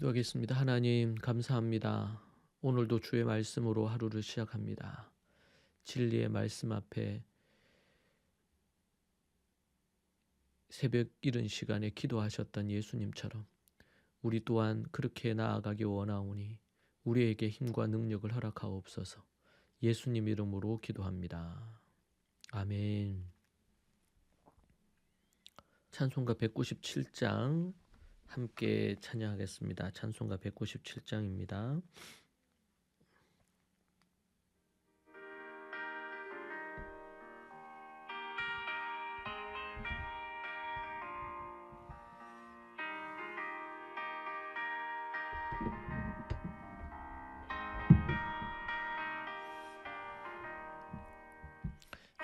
기도하겠습니다. 하나님 감사합니다. 오늘도 주의 말씀으로 하루를 시작합니다. 진리의 말씀 앞에 새벽 이른 시간에 기도하셨던 예수님처럼 우리 또한 그렇게 나아가기 원하오니 우리에게 힘과 능력을 허락하옵소서. 예수님 이름으로 기도합니다. 아멘. 찬송가 197장 함께 찬양하겠습니다. 찬송가 197장입니다.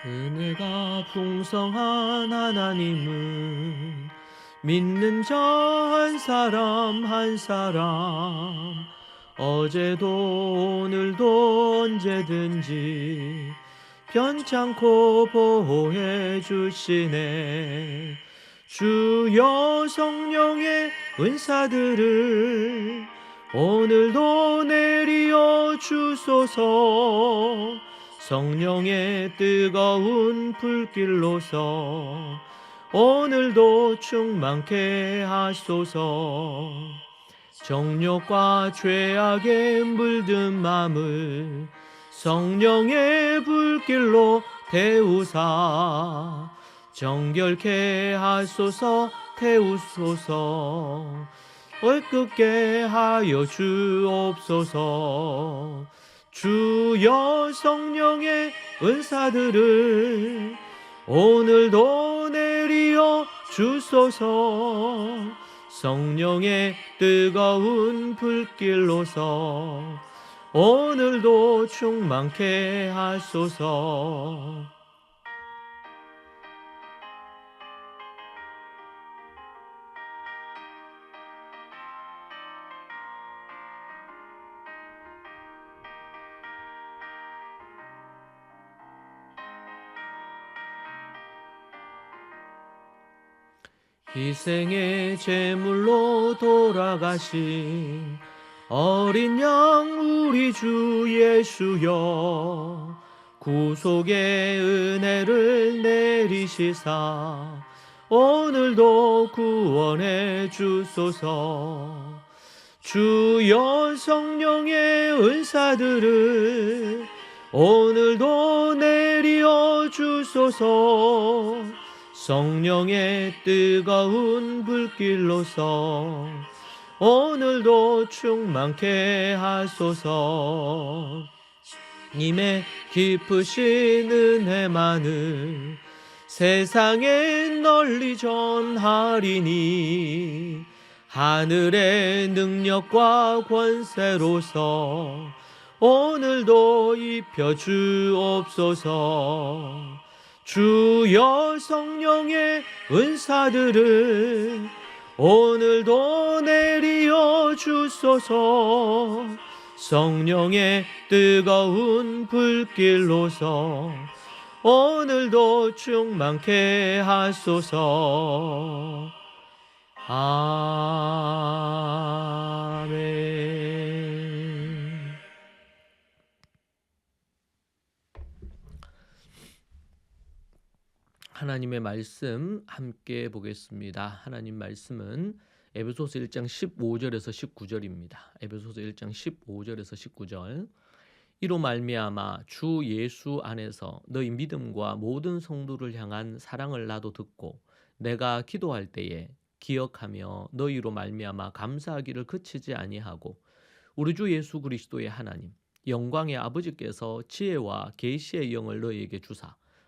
은혜가 풍성한 하나님은 믿는 자 한 사람 한 사람. 어제도 오늘도 언제든지 편찮고 보호해 주시네. 주여 성령의 은사들을 오늘도 내리어 주소서. 성령의 뜨거운 불길로서 오늘도 충만케 하소서. 정욕과 죄악에 물든 마음을 성령의 불길로 태우사. 정결케 하소서 태우소서. 얼끗게 하여 주옵소서. 주여 성령의 은사들을 오늘도 내리어 주소서. 성령의 뜨거운 불길로서 오늘도 충만케 하소서 희생의 제물로 돌아가신 어린 양 우리 주 예수여 구속의 은혜를 내리시사 오늘도 구원해 주소서. 주여 성령의 은사들을 오늘도 내리어 주소서 성령의 뜨거운 불길로서 오늘도 충만케 하소서. 님의 깊으신 은혜만을 세상에 널리 전하리니 하늘의 능력과 권세로서 오늘도 입혀 주옵소서 주여 성령의 은사들을 오늘도 내리어 주소서. 성령의 뜨거운 불길로서 오늘도 충만케 하소서. 아멘 하나님의 말씀 함께 보겠습니다. 하나님 말씀은 에베소서 1장 15절에서 19절입니다. 에베소서 1장 15절에서 19절. 이로 말미암아 주 예수 안에서 너희 믿음과 모든 성도를 향한 사랑을 나도 듣고 내가 기도할 때에 기억하며 너희로 말미암아 감사하기를 그치지 아니하고 우리 주 예수 그리스도의 하나님 영광의 아버지께서 지혜와 계시의 영을 너희에게 주사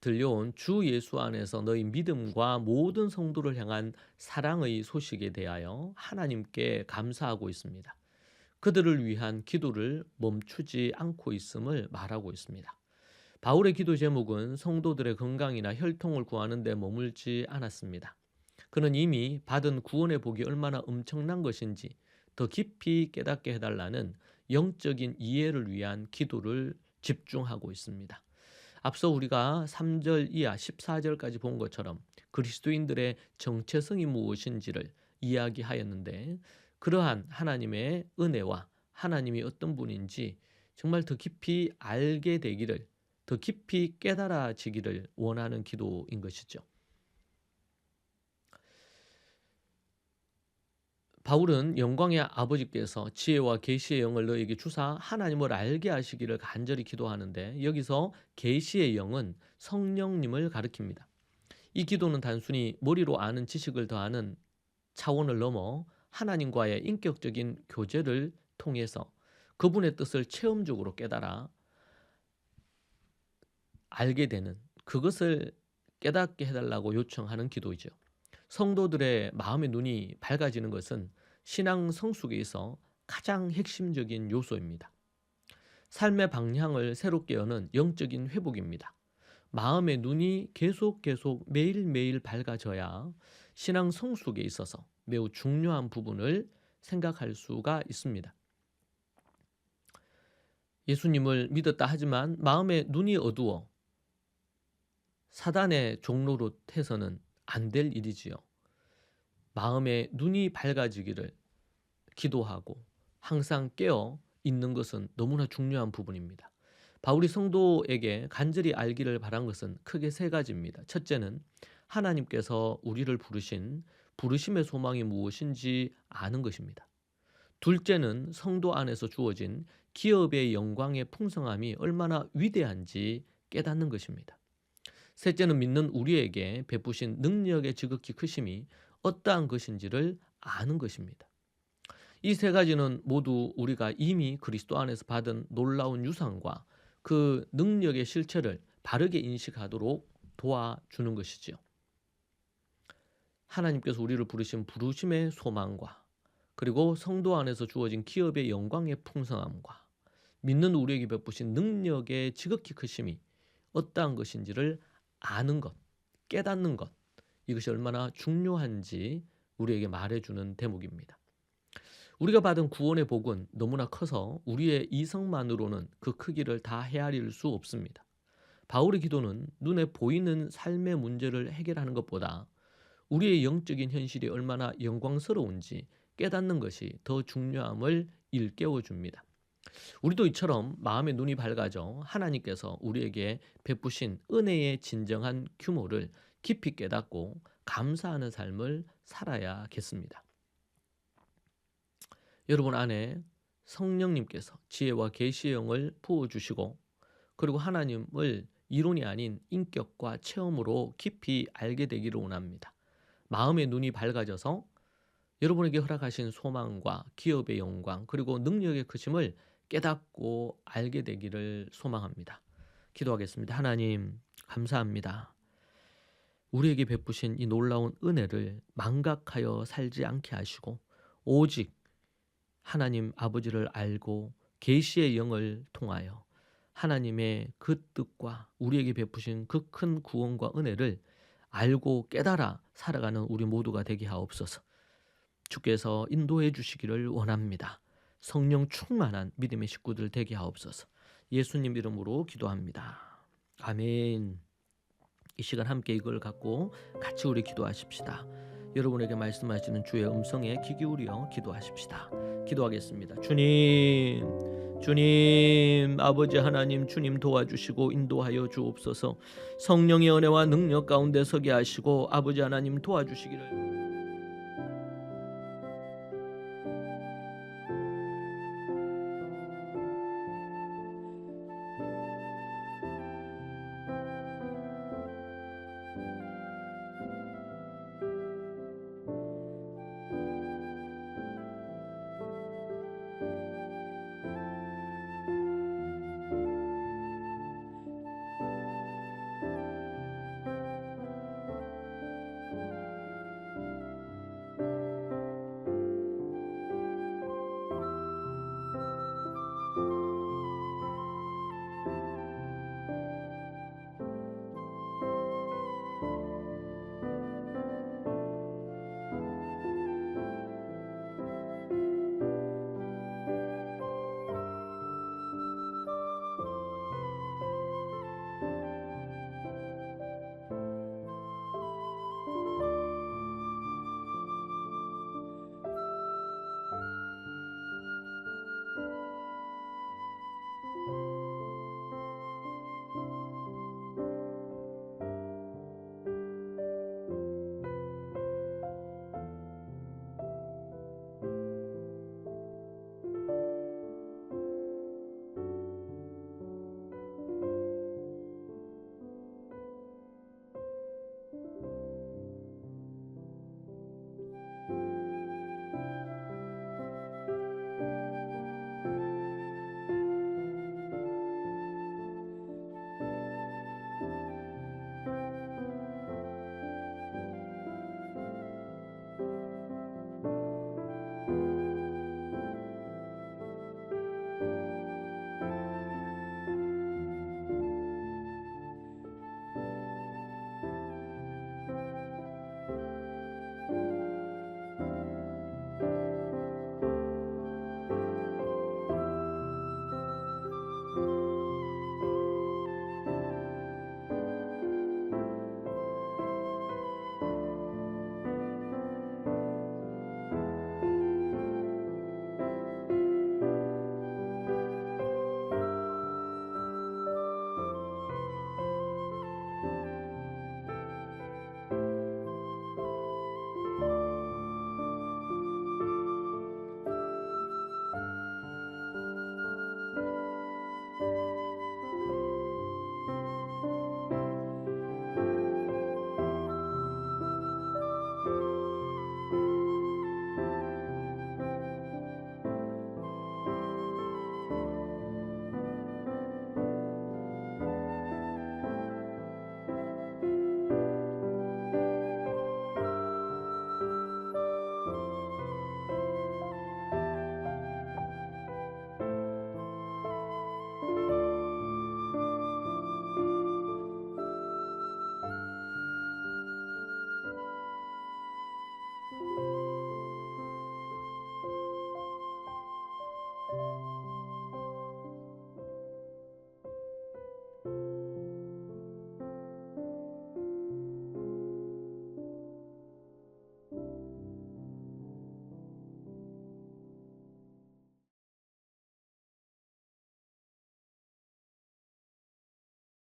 들려온 주 예수 안에서 너희 믿음과 모든 성도를 향한 사랑의 소식에 대하여 하나님께 감사하고 있습니다. 그들을 위한 기도를 멈추지 않고 있음을 말하고 있습니다. 바울의 기도 제목은 성도들의 건강이나 혈통을 구하는 데 머물지 않았습니다. 그는 이미 받은 구원의 복이 얼마나 엄청난 것인지 더 깊이 깨닫게 해달라는 영적인 이해를 위한 기도를 집중하고 있습니다. 앞서 우리가 3절 이하 14절까지 본 것처럼 그리스도인들의 정체성이 무엇인지를 이야기하였는데 그러한 하나님의 은혜와 하나님이 어떤 분인지 정말 더 깊이 알게 되기를 더 깊이 깨달아지기를 원하는 기도인 것이죠. 바울은 영광의 아버지께서 지혜와 계시의 영을 너에게 주사 하나님을 알게 하시기를 간절히 기도하는데 여기서 계시의 영은 성령님을 가리킵니다. 이 기도는 단순히 머리로 아는 지식을 더하는 차원을 넘어 하나님과의 인격적인 교제를 통해서 그분의 뜻을 체험적으로 깨달아 알게 되는 그것을 깨닫게 해달라고 요청하는 기도이죠. 성도들의 마음의 눈이 밝아지는 것은 신앙 성숙에 있어 가장 핵심적인 요소입니다. 삶의 방향을 새롭게 여는 영적인 회복입니다. 마음의 눈이 계속 계속 매일매일 밝아져야 신앙 성숙에 있어서 매우 중요한 부분을 생각할 수가 있습니다. 예수님을 믿었다 하지만 마음의 눈이 어두워 사단의 종로로 해서는 안 될 일이지요. 마음의 눈이 밝아지기를 기도하고 항상 깨어 있는 것은 너무나 중요한 부분입니다. 바울이 성도에게 간절히 알기를 바란 것은 크게 세 가지입니다. 첫째는 하나님께서 우리를 부르신 부르심의 소망이 무엇인지 아는 것입니다. 둘째는 성도 안에서 주어진 기업의 영광의 풍성함이 얼마나 위대한지 깨닫는 것입니다. 셋째는 믿는 우리에게 베푸신 능력의 지극히 크심이 어떠한 것인지를 아는 것입니다. 이 세 가지는 모두 우리가 이미 그리스도 안에서 받은 놀라운 유산과 그 능력의 실체를 바르게 인식하도록 도와주는 것이지요. 하나님께서 우리를 부르신 부르심의 소망과 그리고 성도 안에서 주어진 기업의 영광의 풍성함과 믿는 우리에게 베푸신 능력의 지극히 크심이 어떠한 것인지를 아는 것, 깨닫는 것, 이것이 얼마나 중요한지 우리에게 말해주는 대목입니다. 우리가 받은 구원의 복은 너무나 커서 우리의 이성만으로는 그 크기를 다 헤아릴 수 없습니다. 바울의 기도는 눈에 보이는 삶의 문제를 해결하는 것보다 우리의 영적인 현실이 얼마나 영광스러운지 깨닫는 것이 더 중요함을 일깨워 줍니다. 우리도 이처럼 마음의 눈이 밝아져 하나님께서 우리에게 베푸신 은혜의 진정한 규모를 깊이 깨닫고 감사하는 삶을 살아야겠습니다. 여러분 안에 성령님께서 지혜와 계시의 영을 부어 주시고 그리고 하나님을 이론이 아닌 인격과 체험으로 깊이 알게 되기를 원합니다. 마음의 눈이 밝아져서 여러분에게 허락하신 소망과 기업의 영광 그리고 능력의 크심을 깨닫고 알게 되기를 소망합니다. 기도하겠습니다. 하나님 감사합니다. 우리에게 베푸신 이 놀라운 은혜를 망각하여 살지 않게 하시고 오직 하나님 아버지를 알고 계시의 영을 통하여 하나님의 그 뜻과 우리에게 베푸신 그 큰 구원과 은혜를 알고 깨달아 살아가는 우리 모두가 되게 하옵소서. 주께서 인도해 주시기를 원합니다. 성령 충만한 믿음의 식구들 되게 하옵소서. 예수님 이름으로 기도합니다. 아멘. 이 시간 함께 이걸 갖고 같이 우리 기도하십시다. 여러분에게 말씀하시는 주의 음성에 귀 기울여 기도하십시다. 기도하겠습니다. 주님, 주님, 아버지 하나님, 주님 도와주시고 인도하여 주옵소서. 성령의 은혜와 능력 가운데 서게 하시고 아버지 하나님 도와주시기를.